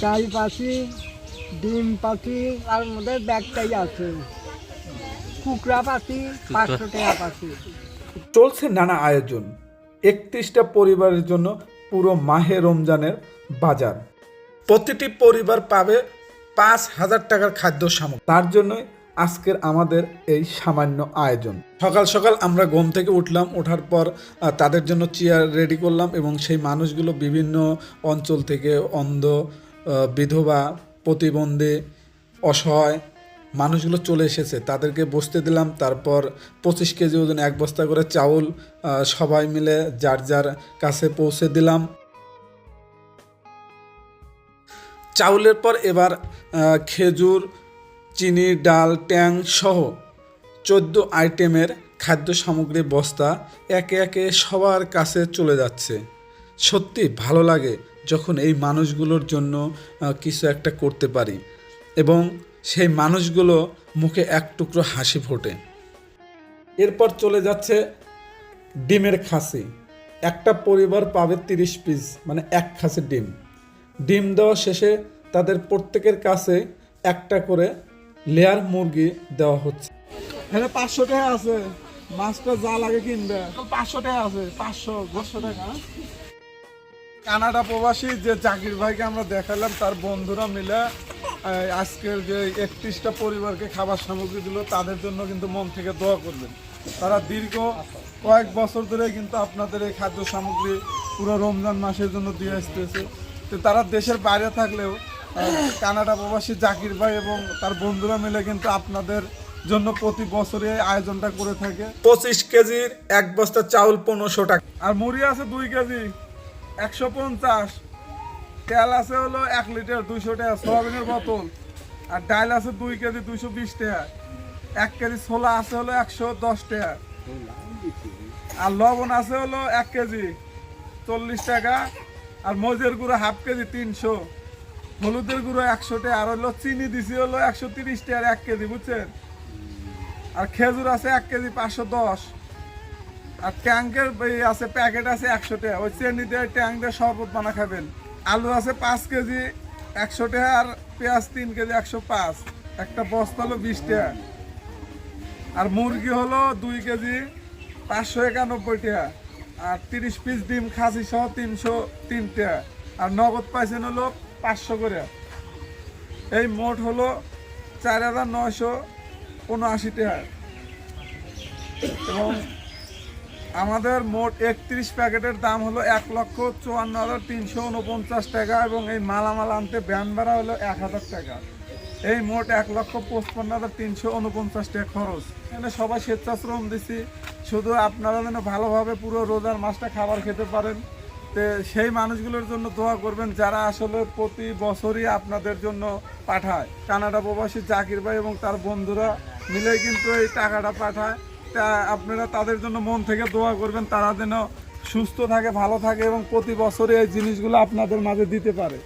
চাই পাখি ডিম পাখি, আর মধ্যে ব্যাগটাই আছে। কুকড়া পাখি, পাঁচশো টাকা পাখি। চলছে নানা আয়োজন। একত্রিশটা পরিবারের জন্য পুরো মাহে রমজানের বাজার। প্রতিটি পরিবার পাবে পাঁচ হাজার টাকার খাদ্য সামগ্রী। তার জন্যই আজকের আমাদের এই সামান্য আয়োজন। সকাল সকাল আমরা ঘুম থেকে উঠলাম, ওঠার পর তাদের জন্য চেয়ার রেডি করলাম এবং সেই মানুষগুলো বিভিন্ন অঞ্চল থেকে অন্ধ বিধবা, প্রতিবন্ধী, অসহায় মানুষগুলো চলে এসেছে। তাদেরকে বসতে দিলাম, তারপর পঁচিশ কেজি ওজন এক বস্তা করে চাউল সবাই মিলে যার যার কাছে পৌঁছে দিলাম। চাউলের পর এবার খেজুর, চিনি, ডাল, ট্যাং সহ চোদ্দ আইটেমের খাদ্য সামগ্রী বস্তা একে একে সবার কাছে চলে যাচ্ছে। সত্যি ভালো লাগে যখন এই মানুষগুলোর জন্য কিছু একটা করতে পারি এবং সেই মানুষগুলো মুখে এক টুকরো হাসি ফোটে। এরপর চলে যাচ্ছে ডিমের খাসি। একটা পরিবার পাবে তিরিশ পিস মানে এক খাসি ডিম। ডিম দেওয়া শেষে তাদের প্রত্যেকের কাছে একটা করে লেয়ার মুরগি দেওয়া হচ্ছে। পাঁচশো টাকা আছে, মাছটা যা লাগে কিনবে। পাঁচশো টাকা আছে, পাঁচশো, দশশো টাকা। কানাডা প্রবাসী যে জাকির ভাইকে আমরা দেখালাম তার বন্ধুরা মিলে আজকের যে একত্রিশটা পরিবারকে খাবার সামগ্রী দিল তাদের জন্য কিন্তু মন থেকে দোয়া করবেন। তারা দীর্ঘ কয়েক বছর ধরে কিন্তু আপনাদের এই খাদ্য সামগ্রী পুরো রমজান মাসের জন্য দিয়ে আসতেছে। তো তারা দেশের বাইরে থাকলেও কানাডা প্রবাসী জাকির ভাই এবং তার বন্ধুরা মিলে কিন্তু আপনাদের জন্য প্রতি বছরে আয়োজনটা করে থাকে। পঁচিশ কেজির এক বস্তা চাউল পনেরোশো টাকা। আর মুড়ি আছে দুই কেজি। একশো পঞ্চাশ। তেল আছে হলো এক লিটার দুইশো টাকা, সোয়াবিনের বোতল। আর ডাল আছে দুই কেজি দুইশো বিশ টাকা। এক কেজি ছোলা আছে হলো একশো দশ টাকা। আর লবণ আছে হলো এক কেজি চল্লিশ টাকা। আর মজের গুঁড়ো হাফ কেজি তিনশো। হলুদের গুঁড়ো একশো টাকা। আর হলো চিনি দিছি হলো একশো তিরিশ টাকার এক কেজি, বুঝছেন? আর খেজুর আছে এক কেজি পাঁচশো দশ। আর ট্যাঙ্কের আছে, প্যাকেট আছে একশো টাকা। ওই চেনি দিয়ে ট্যাঙ্ক দিয়ে শরবত বানা খাবেন। আলু আছে পাঁচ কেজি, একশো টাকা, আর পেঁয়াজ তিন কেজি, একশো পাঁচ। একটা বস্তা হলো বিশ টাকা। আর মুরগি হলো দুই কেজি, পাঁচশো একানব্বই টাকা। আর তিরিশ পিস ডিম খাসি সহ তিনশো তিন টাকা। আর নগদ পাইছেন হলো পাঁচশো করে। এই মোট হলো চার হাজার নয়শো উনআশি টাকা। এবং আমাদের মোট একত্রিশ প্যাকেটের দাম হলো এক লক্ষ চুয়ান্ন হাজার তিনশো উনপঞ্চাশ টাকা এবং এই মালামাল আনতে ব্যান ভাড়া হলো এক হাজার টাকা। এই মোট এক লক্ষ পঁচপন্ন হাজার তিনশো উনপঞ্চাশ টাকা খরচ। এখানে সবাই স্বেচ্ছাশ্রম দিছি। শুধু আপনারা যেন ভালোভাবে পুরো রোজার মাছটা খাবার খেতে পারেন। তো সেই মানুষগুলোর জন্য দোয়া করবেন যারা আসলে প্রতি বছরই আপনাদের জন্য পাঠায়। কানাডা প্রবাসী জাকির ভাই এবং তার বন্ধুরা মিলে কিন্তু এই টাকাটা পাঠায়। তা আপনারা তাদের জন্য মন থেকে দোয়া করবেন, তারা যেন সুস্থ থাকে, ভালো থাকে এবং প্রতি বছরে এই জিনিসগুলো আপনাদের মাঝে দিতে পারে।